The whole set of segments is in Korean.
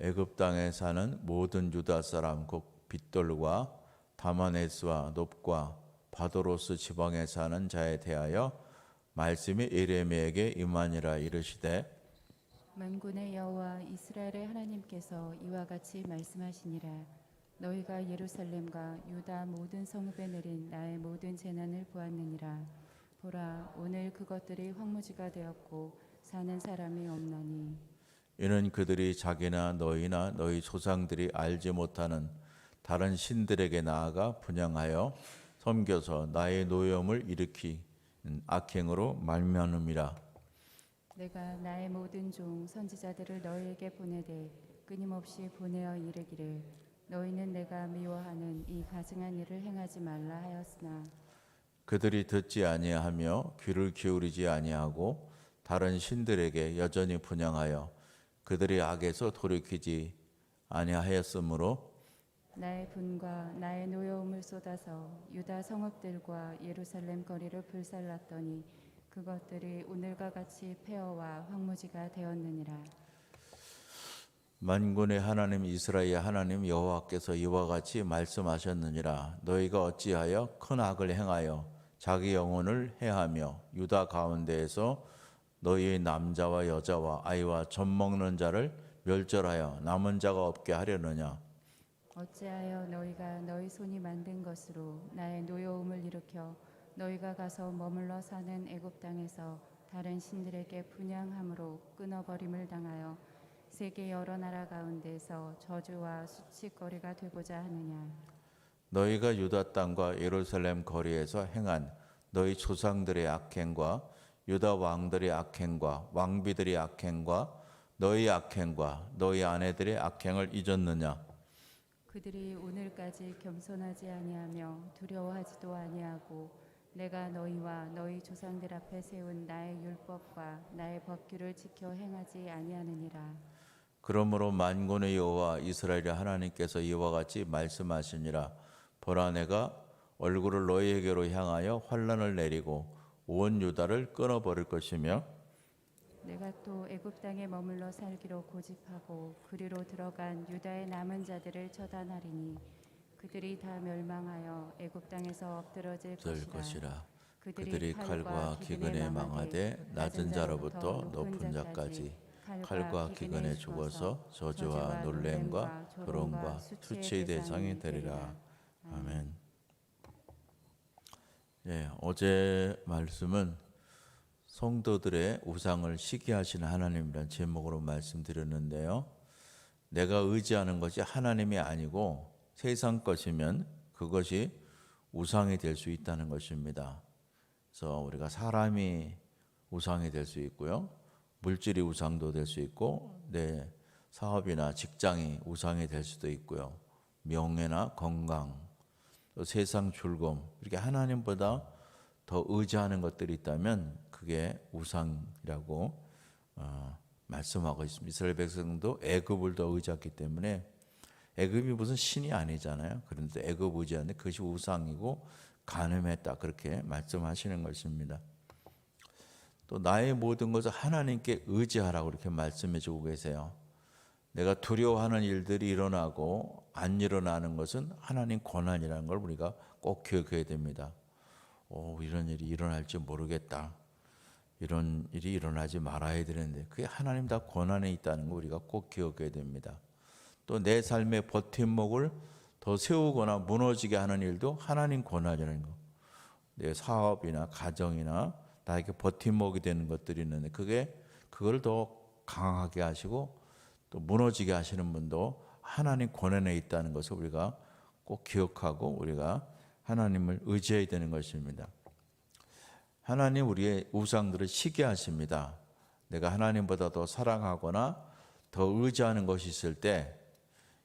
애굽 땅에 사는 모든 유다 사람 곧 빗돌과 다마네스와 높과 바도로스 지방에 사는 자에 대하여 말씀이 에레미에게 임하니라 이르시되 만군의 여호와 이스라엘의 하나님께서 이와 같이 말씀하시니라. 너희가 예루살렘과 유다 모든 성읍에 내린 나의 모든 재난을 보았느니라. 보라 오늘 그것들이 황무지가 되었고 사는 사람이 없나니 이는 그들이 자기나 너희나 너희 조상들이 알지 못하는 다른 신들에게 나아가 분양하여 섬겨서 나의 노염을 일으키 악행으로 말미암음이라. 내가 나의 모든 종 선지자들을 너희에게 보내되 끊임없이 보내어 이르기를 너희는 내가 미워하는 이 가증한 일을 행하지 말라 하였으나. 그들이 듣지 아니하며 귀를 기울이지 아니하고 다른 신들에게 여전히 분양하여 그들이 악에서 돌이키지 아니하였으므로 나의 분과 나의 노여움을 쏟아서 유다 성읍들과 예루살렘 거리를 불살랐더니 그것들이 오늘과 같이 폐허와 황무지가 되었느니라. 만군의 하나님 이스라엘 하나님 여호와께서 이와 같이 말씀하셨느니라. 너희가 어찌하여 큰 악을 행하여 자기 영혼을 해하며 유다 가운데에서 너희의 남자와 여자와 아이와 젖 먹는 자를 멸절하여 남은 자가 없게 하려느냐? 어찌하여 너희가 너희 손이 만든 것으로 나의 노여움을 일으켜 너희가 가서 머물러 사는 애굽 땅에서 다른 신들에게 분양함으로 끊어버림을 당하여 세계 여러 나라 가운데서 저주와 수치거리가 되고자 하느냐? 너희가 유다 땅과 예루살렘 거리에서 행한 너희 조상들의 악행과 유다 왕들의 악행과 왕비들의 악행과 너희 악행과 너희 아내들의 악행을 잊었느냐? 그들이 오늘까지 겸손하지 아니하며 두려워하지도 아니하고 내가 너희와 너희 조상들 앞에 세운 나의 율법과 나의 법규를 지켜 행하지 아니하느니라. 그러므로 만군의 여호와 이스라엘의 하나님께서 이와 같이 말씀하시니라. 보라 내가 얼굴을 너희에게로 향하여 환란을 내리고 온 유다를 끊어버릴 것이며 내가 또 애굽 땅에 머물러 살기로 고집하고 그리로 들어간 유다의 남은 자들을 처단하리니 그들이 다 멸망하여 애굽 땅에서 엎드러질 될 것이라 것이라 그들이 칼과 기근에 망하되 낮은 자로부터 높은 자까지 칼과 기근에 죽어서 저주와 놀램과 조롱과 수치의 대상이 되리라. 아멘. 예, 어제 말씀은 성도들의 우상을 시기하시는 하나님이라는 제목으로 말씀드렸는데요. 내가 의지하는 것이 하나님이 아니고 세상 것이면 그것이 우상이 될 수 있다는 것입니다. 그래서 우리가 사람이 우상이 될 수 있고요. 물질이 우상도 될 수 있고 내 사업이나 직장이 우상이 될 수도 있고요. 명예나 건강, 또 세상 즐거움 이렇게 하나님보다 더 의지하는 것들이 있다면 그게 우상이라고 어, 말씀하고 있습니다. 이스라엘 백성도 애굽을 더 의지했기 때문에 애굽이 무슨 신이 아니잖아요. 그런데 애굽 의지하는데 그것이 우상이고 간음했다 그렇게 말씀하시는 것입니다. 또 나의 모든 것을 하나님께 의지하라고 이렇게 말씀해 주고 계세요. 내가 두려워하는 일들이 일어나고 안 일어나는 것은 하나님 권한이라는 걸 우리가 꼭 기억해야 됩니다. 오, 이런 일이 일어날지 모르겠다. 이런 일이 일어나지 말아야 되는데 그게 하나님 다 권한에 있다는 거 우리가 꼭 기억해야 됩니다. 또 내 삶의 버팀목을 더 세우거나 무너지게 하는 일도 하나님 권한이라는 거. 내 사업이나 가정이나 나에게 버팀목이 되는 것들이 있는데 그게 그걸 더 강하게 하시고 또 무너지게 하시는 분도 하나님 권한에 있다는 것을 우리가 꼭 기억하고 우리가 하나님을 의지해야 되는 것입니다. 하나님 우리의 우상들을 시기하십니다. 내가 하나님보다 더 사랑하거나 더 의지하는 것이 있을 때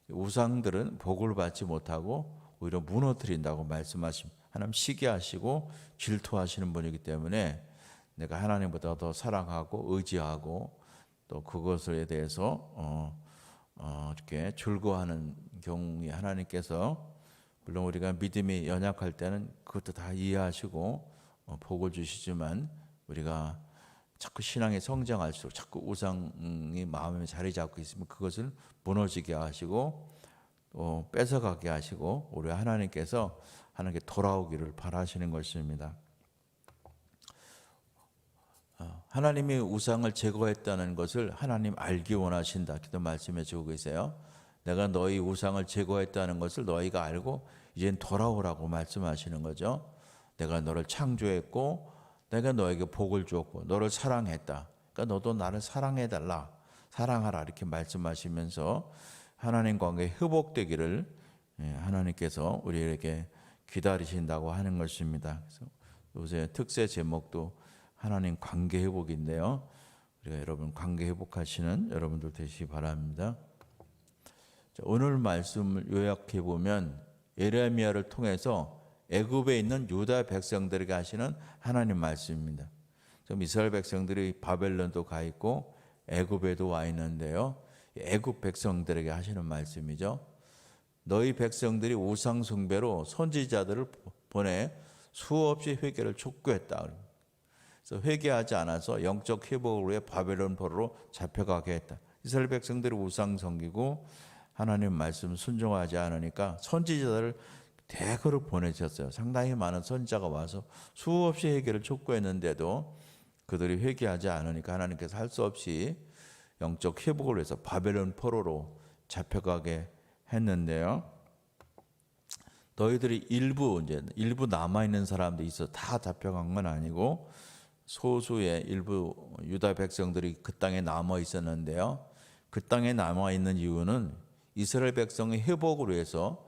우상들은 복을 받지 못하고 오히려 무너뜨린다고 말씀하십니다. 하나님 시기하시고 질투하시는 분이기 때문에 내가 하나님보다 더 사랑하고 의지하고 또 그것에 대해서 어, 어, 이렇게 즐거워하는 경우에 하나님께서 물론 우리가 믿음이 연약할 때는 그것도 다 이해하시고 어, 복을 주시지만 우리가 자꾸 신앙이 성장할수록 자꾸 우상이 마음에 자리 잡고 있으면 그것을 무너지게 하시고 또 뺏어가게 하시고 우리 하나님께서 하나님께 돌아오기를 바라시는 것입니다. 어, 하나님이 우상을 제거했다는 것을 하나님 알기 원하신다. 기도 말씀해 주고 계세요. 내가 너희 우상을 제거했다는 것을 너희가 알고 이젠 돌아오라고 말씀하시는 거죠. 내가 너를 창조했고 내가 너에게 복을 주었고 너를 사랑했다. 그러니까 너도 나를 사랑해 달라. 사랑하라 이렇게 말씀하시면서 하나님 관계 회복되기를 예, 하나님께서 우리에게 기다리신다고 하는 것입니다. 그래서 요새 특세 제목도 하나님 관계 회복인데요. 우리가 여러분 관계 회복하시는 여러분들 되시기 바랍니다. 자, 오늘 말씀을 요약해 보면 예레미야를 통해서 애굽에 있는 유다 백성들에게 하시는 하나님 말씀입니다. 지금 이스라엘 백성들이 바벨론도 가 있고 애굽에도 와 있는데요. 애굽 백성들에게 하시는 말씀이죠. 너희 백성들이 우상 숭배로 선지자들을 보내 수없이 회개를 촉구했다. 회개하지 않아서 영적 회복을 위해 바벨론 포로로 잡혀가게 했다. 이스라엘 백성들이 우상 섬기고 하나님 말씀 순종하지 않으니까 선지자들을 대거를 보내셨어요. 상당히 많은 선지자가 와서 수없이 회개를 촉구했는데도 그들이 회개하지 않으니까 하나님께서 할 수 없이 영적 회복을 위해서 바벨론 포로로 잡혀가게 했는데요. 너희들이 일부 이제 일부 남아 있는 사람도 있어 다 잡혀간 건 아니고 소수의 일부 유다 백성들이 그 땅에 남아 있었는데요. 그 땅에 남아 있는 이유는 이스라엘 백성의 회복을 위해서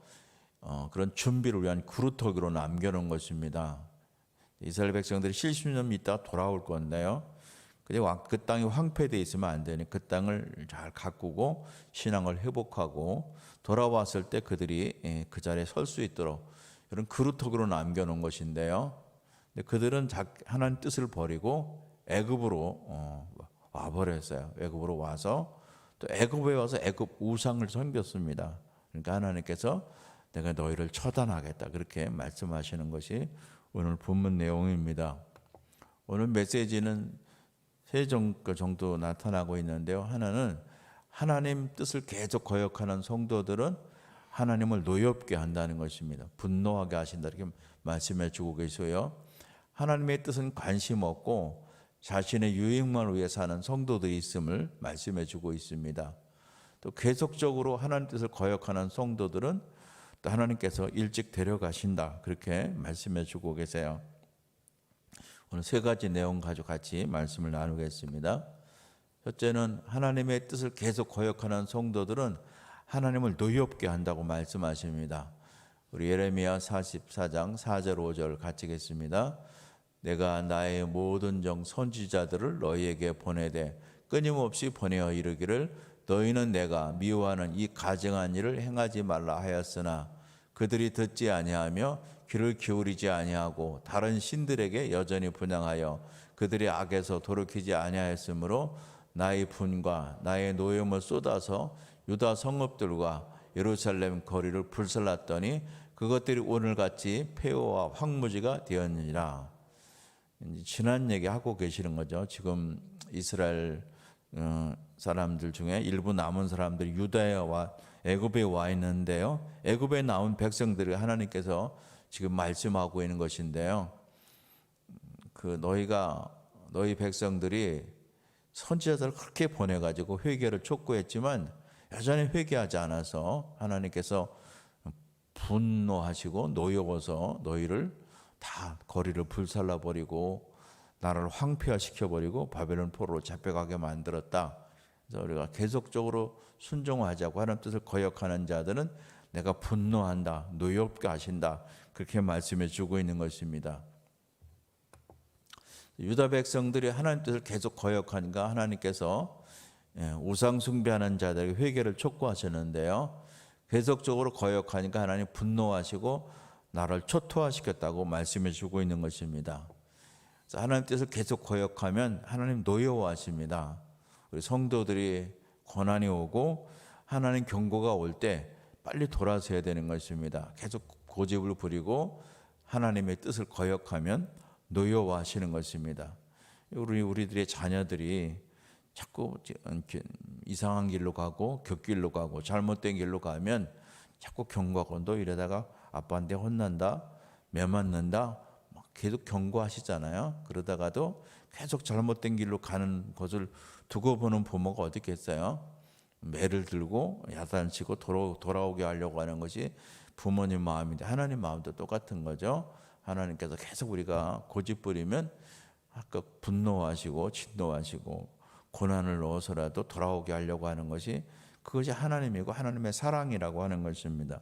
어, 그런 준비를 위한 그루터기로 남겨놓은 것입니다. 이스라엘 백성들이 70년 있다 돌아올 건데요. 그 땅이 황폐되어 있으면 안 되니 그 땅을 잘 가꾸고 신앙을 회복하고 돌아왔을 때 그들이 예, 그 자리에 설 수 있도록 이런 그루터기로 남겨놓은 것인데요. 근데 그들은 하나님 뜻을 버리고 애굽으로 어, 와 버렸어요. 애굽으로 와서 또 애굽에 와서 애굽 우상을 섬겼습니다. 그러니까 하나님께서 내가 너희를 처단하겠다 그렇게 말씀하시는 것이 오늘 본문 내용입니다. 오늘 메시지는 세 정도 나타나고 있는데요. 하나는 하나님 뜻을 계속 거역하는 성도들은 하나님을 노엽게 한다는 것입니다. 분노하게 하신다 이렇게 말씀해 주고 계셔요. 하나님의 뜻은 관심 없고 자신의 유익만을 위해 사는 성도들이 있음을 말씀해 주고 있습니다. 또 계속적으로 하나님 뜻을 거역하는 성도들은 또 하나님께서 일찍 데려가신다 그렇게 말씀해 주고 계세요. 오늘 세 가지 내용 가지고 같이 말씀을 나누겠습니다. 첫째는 하나님의 뜻을 계속 거역하는 성도들은 하나님을 노엽게 한다고 말씀하십니다. 우리 예레미야 44장 4절 5절 같이 읽겠습니다. 내가 나의 모든 정 선지자들을 너희에게 보내되 끊임없이 보내어 이르기를 너희는 내가 미워하는 이 가증한 일을 행하지 말라 하였으나 그들이 듣지 아니하며 귀를 기울이지 아니하고 다른 신들에게 여전히 분양하여 그들의 악에서 돌이키지 아니하였으므로 나의 분과 나의 노염을 쏟아서 유다 성읍들과 예루살렘 거리를 불살랐더니 그것들이 오늘같이 폐허와 황무지가 되었느니라. 지난 얘기 하고 계시는 거죠. 지금 이스라엘 어, 사람들 중에 일부 남은 사람들이 유다에 와 애굽에 와 있는데요. 애굽에 나온 백성들이 하나님께서 지금 말씀하고 있는 것인데요. 그 너희가 너희 백성들이 선지자들을 그렇게 보내 가지고 회개를 촉구했지만 여전히 회개하지 않아서 하나님께서 분노하시고 노여워서 너희를 다 거리를 불살라 버리고 나라를 황폐화시켜 버리고 바벨론 포로로 잡혀가게 만들었다. 그래서 우리가 계속적으로 순종하자고 하는 뜻을 거역하는 자들은 내가 분노한다, 노엽게 하신다 그렇게 말씀해 주고 있는 것입니다. 유다 백성들이 하나님 뜻을 계속 거역하니까 하나님께서 예, 우상 숭배하는 자들에게 회개를 촉구하셨는데요. 계속적으로 거역하니까 하나님 분노하시고 나를 초토화시켰다고 말씀해 주고 있는 것입니다. 하나님 뜻을 계속 거역하면 하나님 노여워하십니다. 우리 성도들이 고난이 오고 하나님 경고가 올 때 빨리 돌아서야 되는 것입니다. 계속 고집을 부리고 하나님의 뜻을 거역하면 노여워하시는 것입니다. 우리 우리들의 자녀들이 자꾸 이상한 길로 가고 격길로 가고 잘못된 길로 가면 자꾸 경고하고 너 이러다가 아빠한테 혼난다, 매 맞는다, 막 계속 경고하시잖아요. 그러다가도 계속 잘못된 길로 가는 것을 두고 보는 부모가 어딨겠어요? 매를 들고 야단치고 돌아, 돌아오게 하려고 하는 것이 부모님 마음인데 하나님 마음도 똑같은 거죠. 하나님께서 계속 우리가 고집 부리면 아까 분노하시고 진노하시고 고난을 넣어서라도 돌아오게 하려고 하는 것이 그것이 하나님이고 하나님의 사랑이라고 하는 것입니다.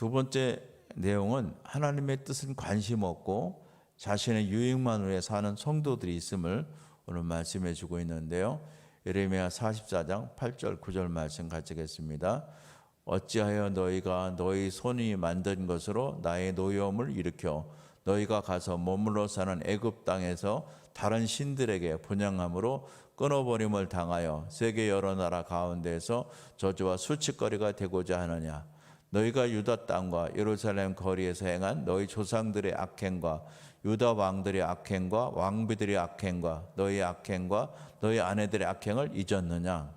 두 번째 내용은 하나님의 뜻은 관심 없고 자신의 유익만 위해 사는 성도들이 있음을 오늘 말씀해 주고 있는데요. 예레미야 44장 8절 9절 말씀 같이 겠습니다. 어찌하여 너희가 너희 손이 만든 것으로 나의 노여움을 일으켜 너희가 가서 머물러 사는 애굽 땅에서 다른 신들에게 분양함으로 끊어버림을 당하여 세계 여러 나라 가운데에서 저주와 수치거리가 되고자 하느냐 너희가 유다 땅과 예루살렘 거리에서 행한 너희 조상들의 악행과 유다 왕들의 악행과 왕비들의 악행과 너희 악행과 너희 아내들의 악행을 잊었느냐?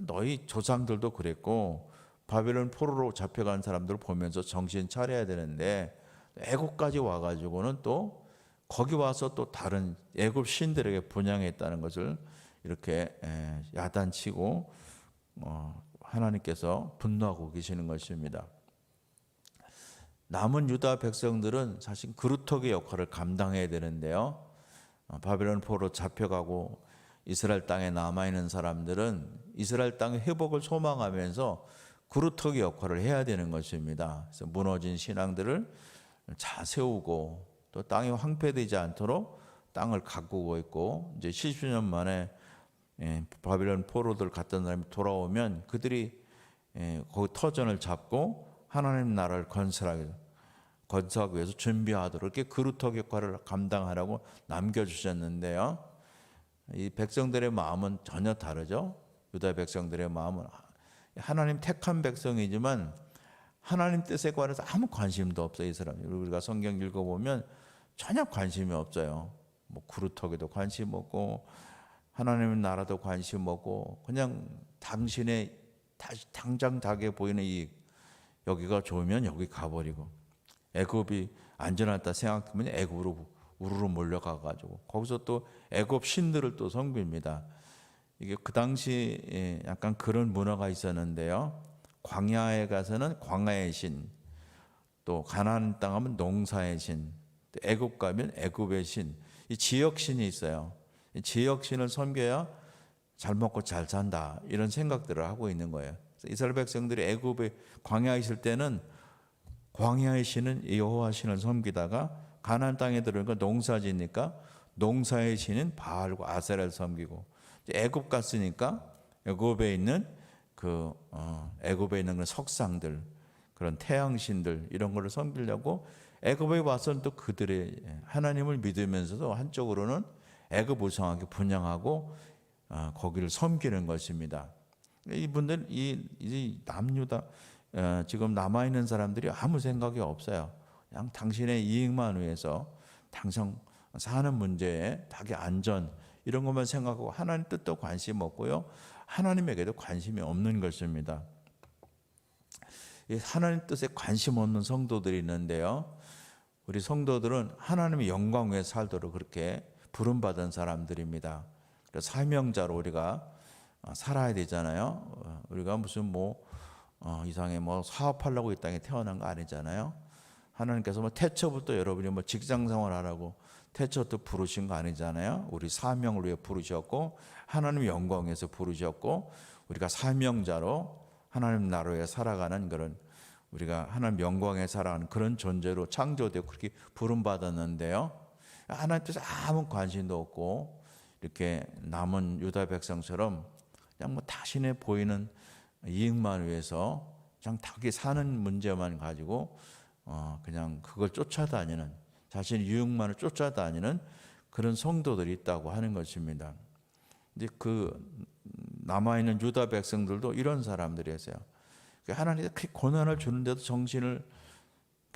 너희 조상들도 그랬고 바벨론 포로로 잡혀간 사람들 보면서 정신 차려야 되는데 애굽까지 와가지고는 또 거기 와서 또 다른 애굽 신들에게 분양했다는 것을 이렇게 에, 야단치고 어, 하나님께서 분노하고 계시는 것입니다. 남은 유다 백성들은 사실 그루터기 역할을 감당해야 되는데요. 어, 바벨론 포로 잡혀가고 이스라엘 땅에 남아 있는 사람들은 이스라엘 땅의 회복을 소망하면서 그루터기 역할을 해야 되는 것입니다. 그래서 무너진 신앙들을 잘 세우고 또 땅이 황폐되지 않도록 땅을 가꾸고 있고 이제 70년 만에 예, 바빌론 포로들 갔던 사람이 돌아오면 그들이 예, 거기 터전을 잡고 하나님 나라를 건설하기 건설하기 위해서 준비하도록 이렇게 그루터 역할을 감당하라고 남겨주셨는데요. 이 백성들의 마음은 전혀 다르죠. 유다 백성들의 마음은 하나님 택한 백성이지만 하나님 뜻에 관해서 아무 관심도 없어요. 이 사람. 우리가 성경 읽어보면 전혀 관심이 없어요. 뭐 구루터기도 관심 없고 하나님 나라도 관심 없고 그냥 당신의 당장 닭에 보이는 이 여기가 좋으면 여기 가버리고 애굽이 안전하다 생각하면 애굽으로 우르르 몰려가 가지고 거기서 또 애굽 신들을 또 섬깁니다. 이게 그 당시 에 약간 그런 문화가 있었는데요. 광야에 가서는 광야의 신, 또 가나안 땅 하면 농사의 신, 또 애굽 가면 애굽의 신, 이 지역 신이 있어요. 이 지역 신을 섬겨야 잘 먹고 잘 산다 이런 생각들을 하고 있는 거예요. 이스라엘 백성들이 애굽에 광야에 있을 때는 광야의 신은 여호와 신을 섬기다가 가나안 땅에 들어오니까 농사지니까 농사의 신은 바알과 아세라를 섬기고 애굽 갔으니까 애굽에 있는 그 어, 애굽에 있는 그런 석상들 그런 태양신들 이런 거를 섬기려고 애굽에 와서는 또 그들의 하나님을 믿으면서도 한쪽으로는 애굽 우상하게 분양하고 어, 거기를 섬기는 것입니다. 이분들 이, 이 남유다 어, 지금 남아 있는 사람들이 아무 생각이 없어요. 그냥 당신의 이익만 위해서 당장 사는 문제에 닭의 안전 이런 것만 생각하고 하나님 뜻도 관심 없고요. 하나님에게도 관심이 없는 것입니다. 이 하나님 뜻에 관심 없는 성도들이 있는데요. 우리 성도들은 하나님의 영광 위에 살도록 그렇게 부름받은 사람들입니다. 사명자로 우리가 살아야 되잖아요. 우리가 무슨 뭐 어, 이상의 뭐 사업하려고 이 땅에 태어난 거 아니잖아요. 하나님께서 뭐 태초부터 여러분이 뭐 직장 생활하라고 태초부터 부르신 거 아니잖아요. 우리 사명을 위해 부르셨고 하나님 영광에서 부르셨고 우리가 사명자로 하나님 나라에 살아가는 그런 우리가 하나님 영광에 살아가는 그런 존재로 창조되고 그렇게 부름 받았는데요. 하나님 뜻에 아무 관심도 없고 이렇게 남은 유다 백성처럼 그냥 뭐 자신의 보이는 이익만 위해서 그냥 자기 사는 문제만 가지고 어 그냥 그걸 쫓아다니는 자신의 유익만을 쫓아다니는 그런 성도들이 있다고 하는 것입니다. 이제 그 남아 있는 유다 백성들도 이런 사람들이었어요. 하나님이 그렇게 고난을 주는데도 정신을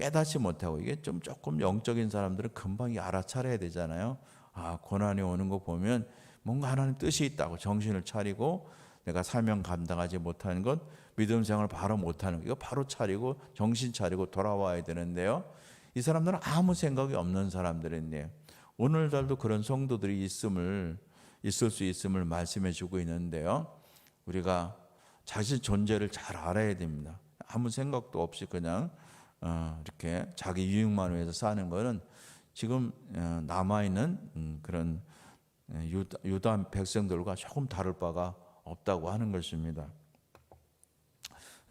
깨닫지 못하고 이게 좀 조금 영적인 사람들은 금방 알아차려야 되잖아요. 아 고난이 오는 거 보면 뭔가 하나님 뜻이 있다고 정신을 차리고 내가 사명 감당하지 못하는 것 믿음 생활을 바로 못하는 것 이거 바로 차리고 정신 차리고 돌아와야 되는데요. 이 사람들은 아무 생각이 없는 사람들인데 오늘날도 그런 성도들이 있음을 있을 수 있음을 말씀해 주고 있는데요. 우리가 자신 존재를 잘 알아야 됩니다. 아무 생각도 없이 그냥 어, 이렇게 자기 유익만 위해서 사는 거는 지금 어, 남아 있는 그런 예, 유다 백성들과 조금 다를 바가 없다고 하는 것입니다.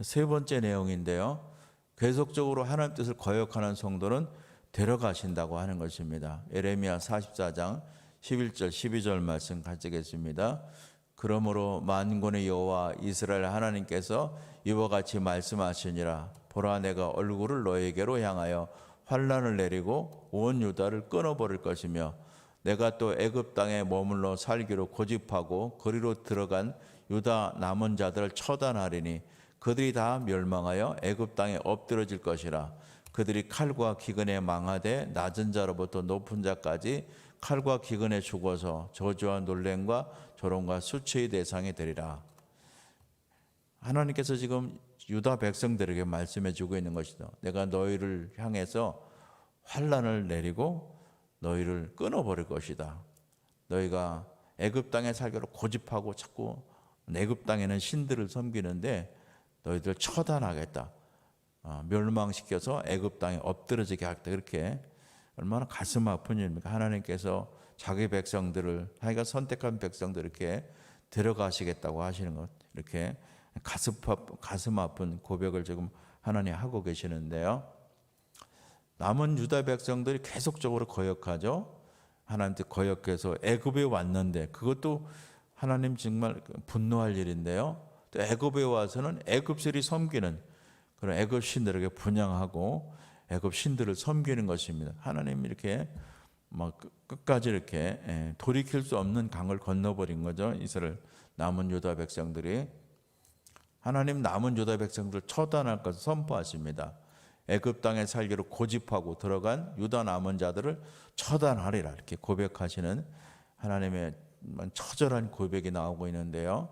세 번째 내용인데요. 계속적으로 하나님 뜻을 거역하는 성도는 데려가신다고 하는 것입니다. 에레미야 44장 11절 12절 말씀 가지겠습니다. 그러므로 만군의 여호와 이스라엘 하나님께서 이와 같이 말씀하시니라 보라 내가 얼굴을 너에게로 향하여 환란을 내리고 온 유다를 끊어버릴 것이며 내가 또 애굽 땅에 머물러 살기로 고집하고 거리로 들어간 유다 남은 자들을 처단하리니 그들이 다 멸망하여 애굽 땅에 엎드러질 것이라 그들이 칼과 기근에 망하되 낮은 자로부터 높은 자까지 칼과 기근에 죽어서 저주와 놀램과 조롱과 수치의 대상이 되리라. 하나님께서 지금 유다 백성들에게 말씀해 주고 있는 것이다. 내가 너희를 향해서 환란을 내리고 너희를 끊어 버릴 것이다. 너희가 애굽 땅에 살기로 고집하고 자꾸 애굽 땅에는 신들을 섬기는데 너희들 처단하겠다. 어, 멸망시켜서 애굽 땅에 엎드러지게 하겠다. 그렇게 얼마나 가슴 아픈 일입니까? 하나님께서 자기 백성들을 자기가 선택한 백성들 이렇게 데려가시겠다고 하시는 것 이렇게 가슴 가슴 아픈 고백을 지금 하나님 하고 계시는데요. 남은 유다 백성들이 계속적으로 거역하죠. 하나님한테 거역해서 애굽에 왔는데 그것도 하나님 정말 분노할 일인데요. 또 애굽에 와서는 애굽들이 섬기는 그런 애굽 신들에게 분양하고 애굽 신들을 섬기는 것입니다. 하나님 이렇게 막 끝까지 이렇게 예, 돌이킬 수 없는 강을 건너버린 거죠. 이스라엘 남은 유다 백성들이 하나님 남은 유다 백성들 처단할 것을 선포하십니다. 애굽 땅에 살기로 고집하고 들어간 유다 남은 자들을 처단하리라 이렇게 고백하시는 하나님의 처절한 고백이 나오고 있는데요.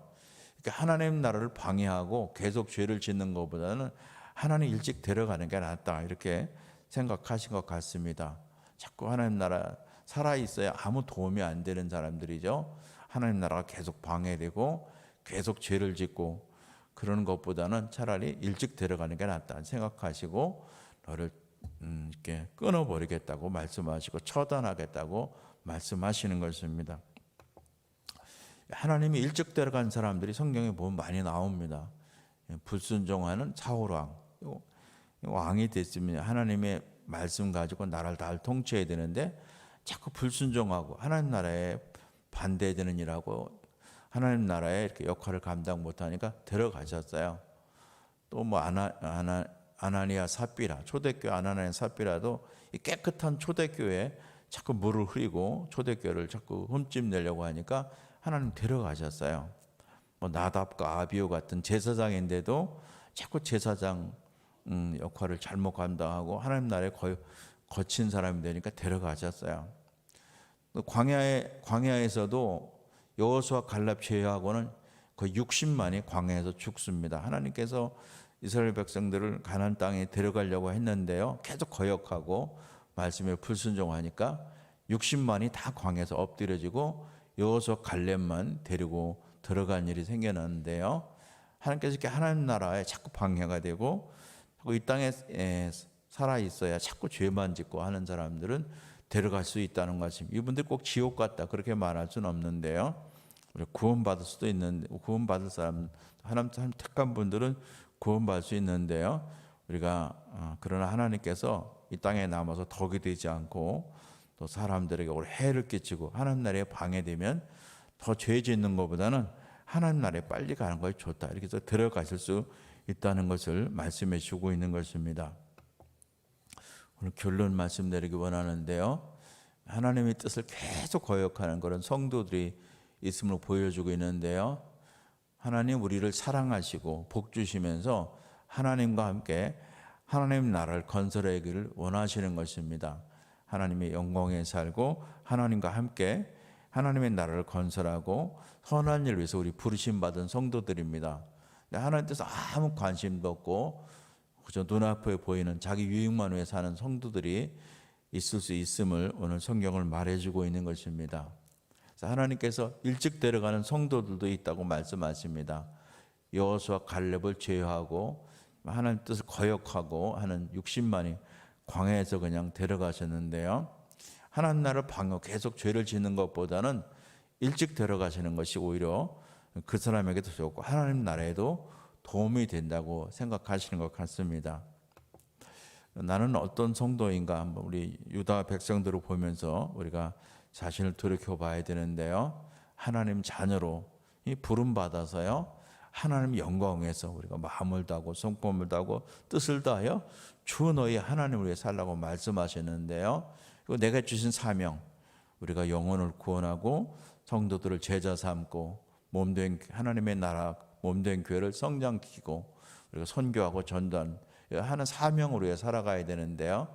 그러니까 하나님 나라를 방해하고 계속 죄를 짓는 것보다는 하나님 일찍 데려가는 게 낫다 이렇게 생각하신 것 같습니다. 자꾸 하나님 나라 살아 있어야 아무 도움이 안 되는 사람들이죠. 하나님 나라가 계속 방해되고 계속 죄를 짓고 그러는 것보다는 차라리 일찍 데려가는 게 낫다 생각하시고 너를 음, 이렇게 끊어버리겠다고 말씀하시고 처단하겠다고 말씀하시는 것입니다. 하나님이 일찍 데려간 사람들이 성경에 보면 많이 나옵니다. 불순종하는 사울 왕, 왕이 됐으면 하나님의 말씀 가지고 나라를 다 통치해야 되는데 자꾸 불순종하고 하나님 나라에 반대되는 일하고 하나님 나라에 이렇게 역할을 감당 못하니까 데려가셨어요. 또 뭐 아나, 아나, 아나니아 삽비라 초대교회 아나니아 이 깨끗한 초대교회에 자꾸 물을 흐리고 초대교회를 자꾸 흠집내려고 하니까 하나님 데려가셨어요. 뭐 나답과 아비오 같은 제사장인데도 자꾸 제사장 음, 역할을 잘못 감당하고 하나님 나라에 거, 거친 사람이 되니까 데려가셨어요. 광야에 광야에서도 여호수아 갈렙 제외하고는 거의 60만이 광야에서 죽습니다. 하나님께서 이스라엘 백성들을 가나안 땅에 데려가려고 했는데요. 계속 거역하고 말씀에 불순종하니까 60만이 다 광야에서 엎드려지고 여호수아 갈렙만 데리고 들어간 일이 생겨났는데요. 하나님께서 이렇게 하나님 나라에 자꾸 방해가 되고 이 땅에 살아 있어야 자꾸 죄만 짓고 하는 사람들은 데려갈 수 있다는 것입니다. 이분들 꼭 지옥 같다 그렇게 말할 수는 없는데요. 구원받을 수도 있는데 구원받을 사람 하나님 택한 분들은 구원받을 수 있는데요. 우리가 어, 그러나 하나님께서 이 땅에 남아서 덕이 되지 않고 또 사람들에게 오래 해를 끼치고 하나님 나라에 방해되면 더 죄 짓는 것보다는 하나님 나라에 빨리 가는 것이 좋다. 이렇게 해서 들어가실 수 있다는 것을 말씀해 주고 있는 것입니다. 오늘 결론 말씀드리기 원하는데요. 하나님의 뜻을 계속 거역하는 그런 성도들이 있음을 보여주고 있는데요. 하나님 우리를 사랑하시고 복 주시면서 하나님과 함께 하나님 나라를 건설하기를 원하시는 것입니다. 하나님의 영광에 살고 하나님과 함께 하나님의 나라를 건설하고 선한 일을 위해서 우리 부르심 받은 성도들입니다. 근데 하나님 뜻에 아무 관심도 없고 그저 눈앞에 보이는 자기 유익만 위해 사는 성도들이 있을 수 있음을 오늘 성경을 말해주고 있는 것입니다. 하나님께서 일찍 데려가는 성도들도 있다고 말씀하십니다. 여호수아 갈렙을 제어하고 하나님 뜻을 거역하고 하는 60만이 광야에서 그냥 데려가셨는데요. 하나님 나라를 방어 계속 죄를 짓는 것보다는 일찍 데려가시는 것이 오히려 그 사람에게도 좋고 하나님 나라에도 도움이 된다고 생각하시는 것 같습니다. 나는 어떤 성도인가 한번 우리 유다 백성들을 보면서 우리가 자신을 돌이켜 봐야 되는데요. 하나님 자녀로 이 부름 받아서요. 하나님 영광에서 우리가 마음을 다하고 손꼽을 다하고 뜻을 다하여 주 너희 하나님을 위해 살라고 말씀하시는데요. 이거 내가 주신 사명 우리가 영혼을 구원하고 성도들을 제자 삼고 몸된 하나님의 나라 몸된 교회를 성장시키고 우리가 선교하고 전단 하는 사명으로 해 살아가야 되는데요.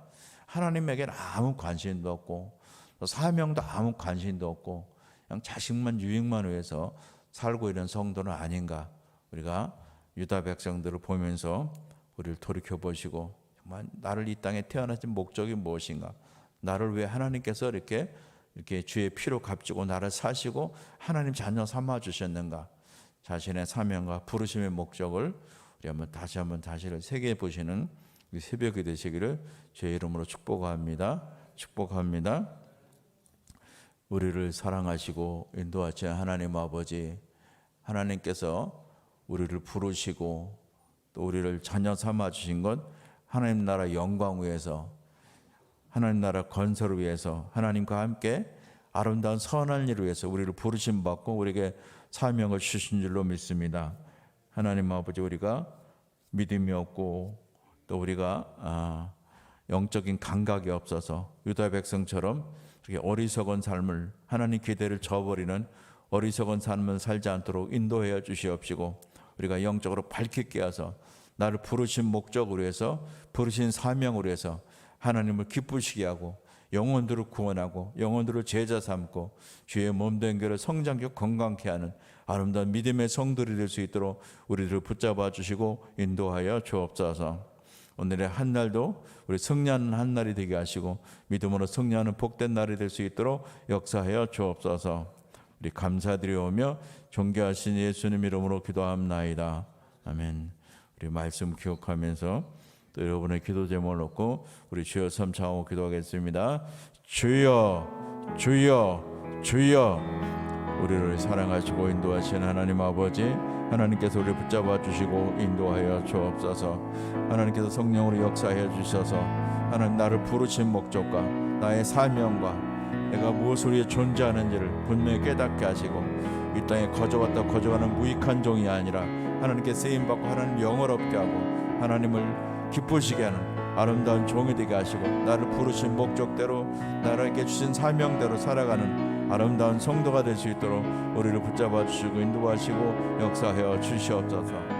하나님에게는 아무 관심도 없고 또 사명도 아무 관심도 없고 그냥 자식만 유익만 위해서 살고 있는 성도는 아닌가. 우리가 유다 백성들을 보면서 우리를 돌이켜 보시고 정말 나를 이 땅에 태어나신 목적이 무엇인가? 나를 왜 하나님께서 이렇게 이렇게 주의 피로 값주고 나를 사시고 하나님 자녀 삼아 주셨는가? 자신의 사명과 부르심의 목적을 우리 한번 다시 한번 다시를 새겨 보시는 이 새벽이 되시기를 주의 이름으로 축복합니다. 축복합니다. 우리를 사랑하시고 인도하신 하나님 아버지 하나님께서 우리를 부르시고 또 우리를 자녀 삼아 주신 것 하나님 나라 영광 위해서 하나님 나라 건설을 위해서 하나님과 함께 아름다운 선한 일을 위해서 우리를 부르심 받고 우리에게 사명을 주신 줄로 믿습니다. 하나님 아버지 우리가 믿음이 없고 또 우리가 아, 영적인 감각이 없어서 유다 백성처럼 어리석은 삶을 하나님 기대를 저버리는 어리석은 삶을 살지 않도록 인도하여 주시옵시고 우리가 영적으로 밝게 하서 나를 부르신 목적으로 해서 부르신 사명으로 해서 하나님을 기쁘시게 하고 영혼들을 구원하고 영혼들을 제자 삼고 주의 몸된 교를 성장케 건강케 하는 아름다운 믿음의 성들이 될 수 있도록 우리들을 붙잡아 주시고 인도하여 주옵소서. 오늘의 한 날도 우리 승리하는 한 날이 되게 하시고 믿음으로 승리하는 복된 날이 될 수 있도록 역사하여 주옵소서. 우리 감사드리오며 존귀하신 예수님 이름으로 기도함나이다. 아멘. 우리 말씀 기억하면서 또 여러분의 기도 제목을 놓고 우리 주여 삼창하고 기도하겠습니다. 주여, 주여, 주여. 우리를 사랑하시고 인도하신 하나님 아버지 하나님께서 우리를 붙잡아 주시고 인도하여 주옵소서 하나님께서 성령으로 역사해 주셔서 하나님 나를 부르신 목적과 나의 사명과 내가 무엇을 위해 존재하는지를 분명히 깨닫게 하시고 이 땅에 거저왔다 거저가는 무익한 종이 아니라 하나님께 쓰임 받고 하나님 영어롭게 하고 하나님을 기쁘시게 하는 아름다운 종이 되게 하시고 나를 부르신 목적대로 나에게 주신 사명대로 살아가는 아름다운 성도가 될 수 있도록 우리를 붙잡아 주시고 인도하시고 역사하여 주시옵소서.